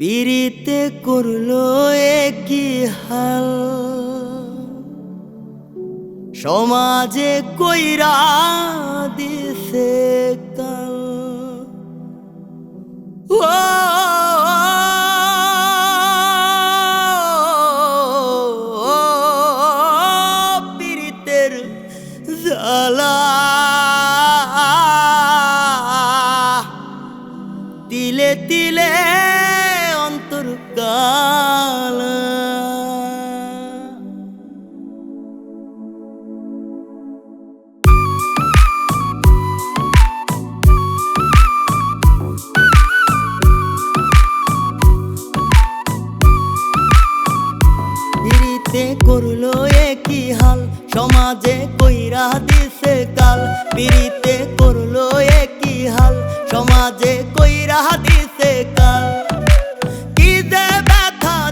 পিরিতে করল কি হাল। সমাজে কইরা দিছে কাল। ও পীড়িতের জ্বালা। করল একই হাল, সমাজে কইরা দিছে কাল। পিড়িতে করল একই হাল, সমাজে কইরা দিছে কাল।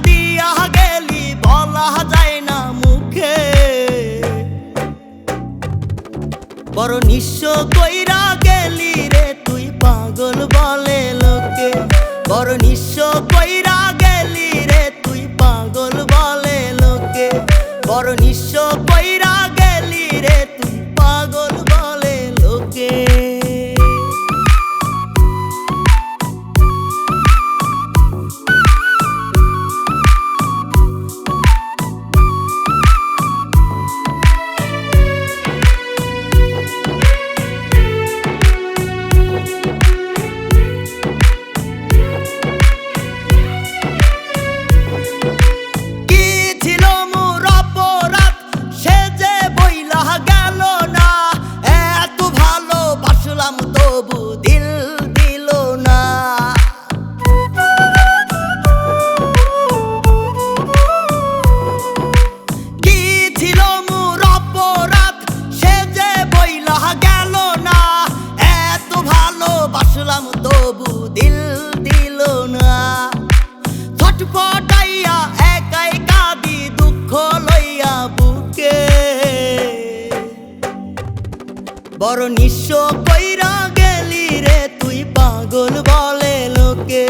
দিয়া গেলি বলা যায় না মুখে। বড় নিঃস্ব কইরা গেলি রে, তুই পাগল বলে লোকে। বড় নিঃস্ব বড় নিঃস্ব কইরা গেলি রে, তুই পাগল বলে লোকে।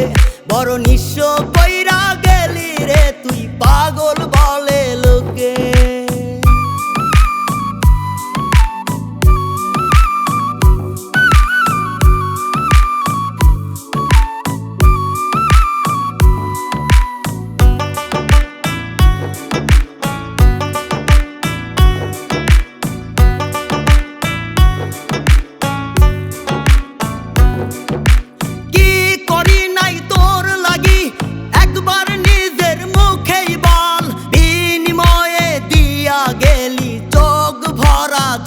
বড় নিঃস্ব কইরা গেলি রে, তুই পাগল বলে লোকে।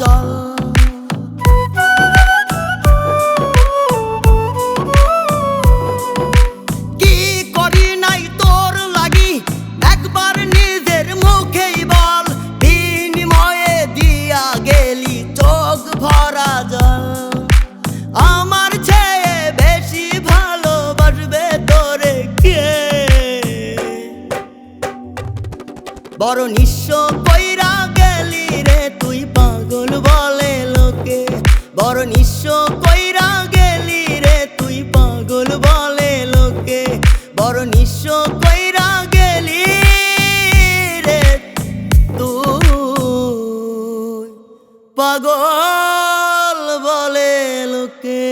ভরা কি করি নাই তোর লাগি? একবার নিজের মুখেই বল। বিনিময়ে দিয়া গেলি চোখ ভরা জল। আমার চেয়ে বেশি ভালোবাসবে তোরে কে? বড় নিঃস্ব কইরা গেলি রে তুই বড় নিঃস্ব কইরা গেলি তুই পাগল বলে লোকে। বড় নিঃস্ব কইরা গেলি রে পাগল বলে লোকে।